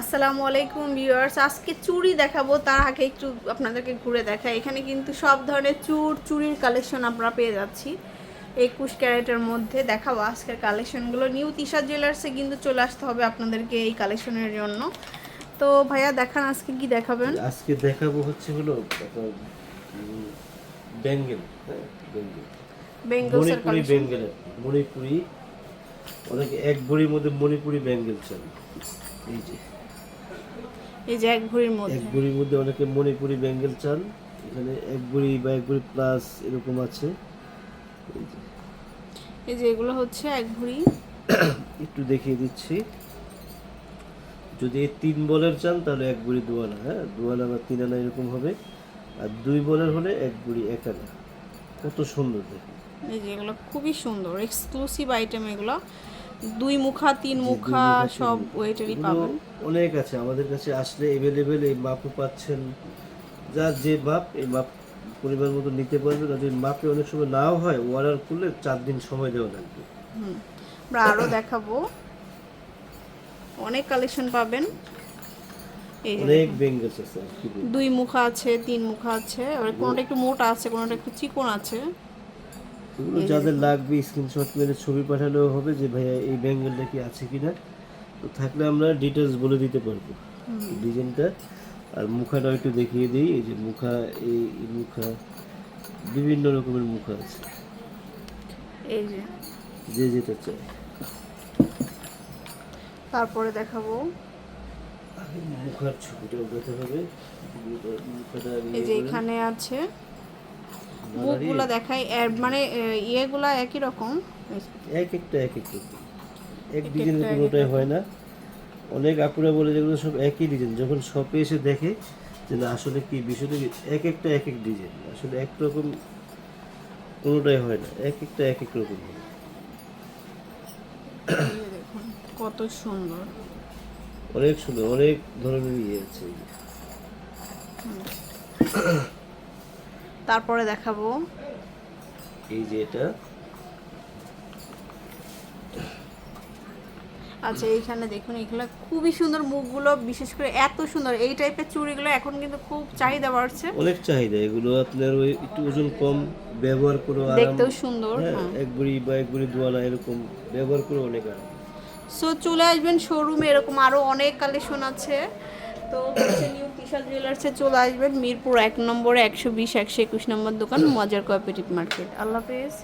আসসালামু আলাইকুম ভিউয়ার্স আজকে চুড়ি দেখাবো তার আগে একটু আপনাদেরকে ঘুরে দেখাই। এখানে কিন্তু সব ধরনের চুর চুড়ির কালেকশন আমরা পেয়ে যাচ্ছি। একুশ ক্যারেটের মধ্যে দেখাবো আজকের কালেকশনগুলো নিউ তিশা জুয়েলার্সে কিন্তু চলে আসতে হবে আপনাদেরকে এই কালেকশনের জন্য। তো ভাইয়া দেখান আজকে কি দেখাবেন? আজকে দেখাবো হচ্ছে হলো বেঙ্গল হ্যাঁ বেঙ্গল। মণিপুরি বেঙ্গল মণিপুরি অনেকে এক ভরির মধ্যে মণিপুরি বেঙ্গল চান এই যে। এই যে এক ভরির মধ্যে। এক ভরির মধ্যে অনেকে মণিপুরি বেঙ্গল চান। এখানে এক ভরি বা এক ভরি প্লাস এরকম আছে। এই যে। এগুলো হচ্ছে এক ভরি একটু দেখিয়ে দিচ্ছি। যদি তিন বলের চান তাহলে এক বুড়ি দুয়ানা হ্যাঁ? দুয়ানা বা তিন আনা এরকম হবে। আর দুই বলের হলে এক বুড়ি এক আনা কত সুন্দর দেখুন। এই যে এগুলো খুবই সুন্দর। এক্সক্লুসিভ আইটেম এগুলো। দুই মুখা তিন মুখা সব। ওয়েটেরই পাবেন। অনেক আছে আমাদের কাছে আসলে এভেলেবেল এই মাপও পাচ্ছেন। যার যে মাপ এই মাপ পরিমাণ মতো নিতে পারবেন আর যদি মাপে অনেক সময় নাও হয় অর্ডার করলে চার দিন সময় দেওয়া লাগবে। হুম আমরা আরও দেখাবো। অনেক কালেকশন পাবেন। অনেক। বেঙ্গলস আছে দুই মুখা আছে তিন মুখা আছে। আর কোনোটা একটু মোটা আছে কোনোটা একটু চিকন আছে। এগুলো যাদের লাগবে স্ক্রিনশট মেরে ছবি পাঠালেও হবে যে ভাইয়া এই ব্যাঙ্গেলটা কি আছে কিনা? তো থাকলে আমরা ডিটেলস বলে দিতে পারব। ডিজাইনটা আর মুখাটা একটু দেখিয়ে দিই। এই যে মুখা এই মুখা বিভিন্ন রকমের মুখা আছে। এই যে। যে যেটা চাই। তারপরে দেখাবো। মুখার ছবিটা উঠাতে হবে। মুখাটা এই যে এখানে আছে। মুখগুলো দেখাই মানে ইয়েগুলা একই রকম? এক একটা এক এক রকম এক ডিজাইনের একটা কোনোটাই হয় না। অনেক আপুরা বলে যেগুলো সব একই ডিজাইন। যখন শপে এসে দেখে যে না আসলে কি বিষয়টা এক একটা এক এক ডিজাইন। আসলে এক রকম কোনোটাই হয় না। এক একটা এক এক রকম হয়। কত সুন্দর। অনেক সুন্দর অনেক ধরনের ইয়ে আছে। তারপরে দেখাবো। এই যে এটা। আচ্ছা এইখানে দেখুন এগুলো খুবই সুন্দর মুখগুলো বিশেষ করে এত সুন্দর। এই টাইপের চুড়িগুলো এখন কিন্তু খুব চাহিদা বাড়ছে। অনেক চাহিদা। এগুলো আপনার ওই একটু ওজন কম ব্যবহার করে আরাম। দেখতেও সুন্দর হ্যাঁ হ্যাঁ। এক বুড়ি বা এক বুড়ি দোয়ানা এরকম ব্যবহার করে অনেক আরাম। সো চলে আসবেন শোরুমে এরকম আরও অনেক কালেকশন আছে। তো কিশাল জুয়েলার্সে চলে আসবেন, মিরপুর এক নম্বরে, একশো বিশ, একশো একুশ নম্বর দোকান মজার কোঅপারেটিভ মার্কেট আল্লাহ হাফেজ।